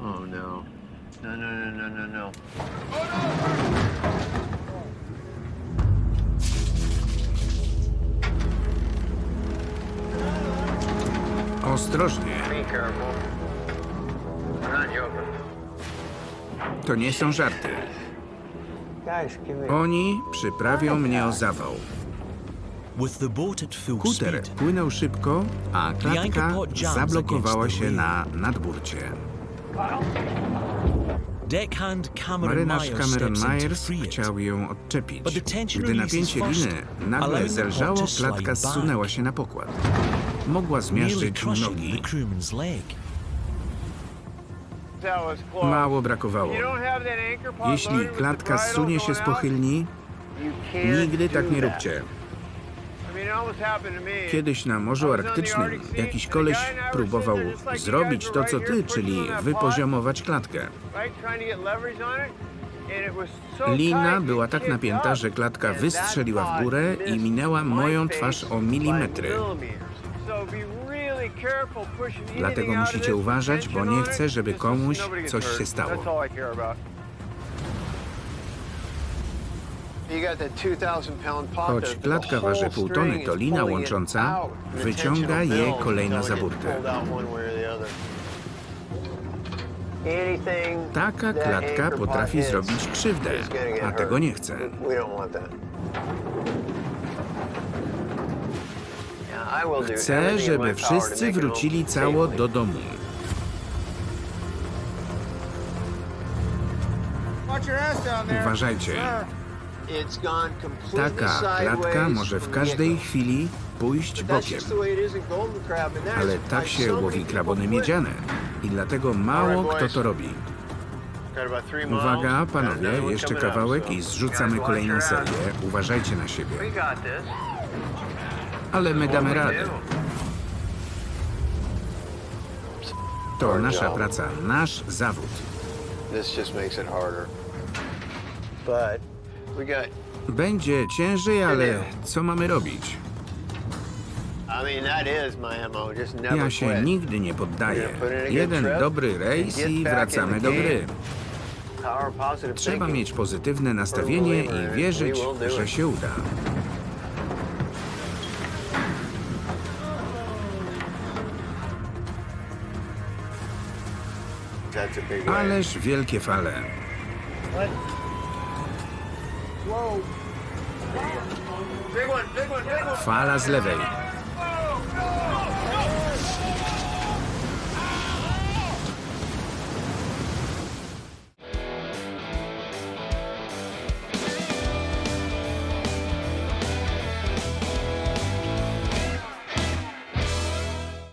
Oh no. No, no, no, no, no, no. Ostrożnie, Be careful. I'm not joking. to nie są żarty. Guys, give me. Oni przyprawią mnie o zawał. Kuter płynął szybko, a klatka zablokowała się na nadburcie. Marynarz Cameron Myers chciał ją odczepić. Gdy napięcie liny nagle zelżało, klatka zsunęła się na pokład. Mogła zmiażdżyć nogi. Mało brakowało. Jeśli klatka zsunie się z pochylni, nigdy tak nie that. róbcie. Kiedyś na Morzu Arktycznym jakiś koleś próbował zrobić to co ty, czyli wypoziomować klatkę. Lina była tak napięta, że klatka wystrzeliła w górę i minęła moją twarz o milimetry. Dlatego musicie uważać, bo nie chcę, żeby komuś coś się stało. Choć klatka waży pół tony, to lina łącząca wyciąga je build kolejno until za it gets burtę. pulled out one way or the other. Anything Taka klatka potrafi zrobić krzywdę, a tego nie chcę. Chcę, żeby wszyscy wrócili cało do domu. Uważajcie, completely taka klatka może w każdej chwili pójść bokiem. Ale tak się łowi krabony miedziane i dlatego mało kto to robi. Uwaga, panowie, jeszcze kawałek i zrzucamy kolejną serię. Uważajcie na siebie. Ale my damy radę. To nasza praca, nasz zawód. This just makes it harder. But. Będzie ciężej, ale co mamy robić? Ja się nigdy nie poddaję. Jeden dobry rejs i wracamy do gry. Trzeba mieć pozytywne nastawienie i wierzyć, że się uda. Ależ wielkie fale. Fala z lewej.